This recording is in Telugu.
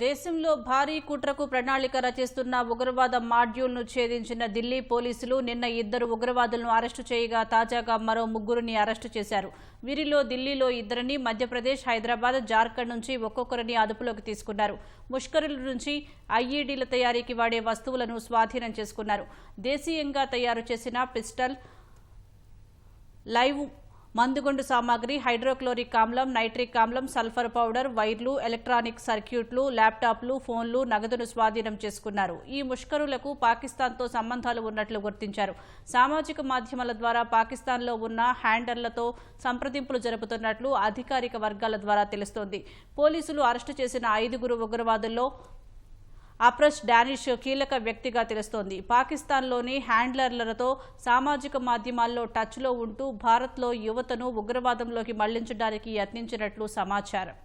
దేశంలో భారీ కుట్రకు ప్రణాళిక రచిస్తున్న ఉగ్రవాద మాడ్యూల్ను ఛేదించిన ఢిల్లీ పోలీసులు నిన్న ఇద్దరు ఉగ్రవాదులను అరెస్టు చేయగా తాజాగా మరో ముగ్గురిని అరెస్టు చేశారు. వీరిలో ఢిల్లీలో ఇద్దరిని మధ్యప్రదేశ్ హైదరాబాద్ జార్ఖండ్ నుంచి ఒక్కొక్కరిని అదుపులోకి తీసుకున్నారు. ముష్కరుల నుంచి ఐఈడీల తయారీకి వాడే వస్తువులను స్వాధీనం చేసుకున్నారు. దేశీయంగా తయారు చేసిన పిస్టల్ లైవ్ మందుగుండు సామాగ్రి హైడ్రోక్లోరిక్ ఆమ్లం నైట్రిక్ ఆమ్లం సల్ఫర్ పౌడర్ వైర్లు ఎలక్ట్రానిక్ సర్క్యూట్లు ల్యాప్టాప్లు ఫోన్లు నగదును స్వాధీనం చేసుకున్నారు. ఈ ముష్కరులకు పాకిస్తాన్తో సంబంధాలు ఉన్నట్లు గుర్తించారు. సామాజిక మాధ్యమాల ద్వారా పాకిస్తాన్లో ఉన్న హ్యాండర్లతో సంప్రదింపులు జరుపుతున్నట్లు అధికారిక వర్గాల ద్వారా తెలుస్తోంది. పోలీసులు అరెస్టు చేసిన ఐదుగురు ఉగ్రవాదుల్లో అప్రస్ డానిష్ కీలక వ్యక్తిగా తెలుస్తోంది. పాకిస్తాన్లోని హ్యాండ్లర్లతో సామాజిక మాధ్యమాల్లో టచ్లో ఉంటూ భారత్లో యువతను ఉగ్రవాదంలోకి మళ్ళించడానికి యత్నించినట్లు సమాచారం.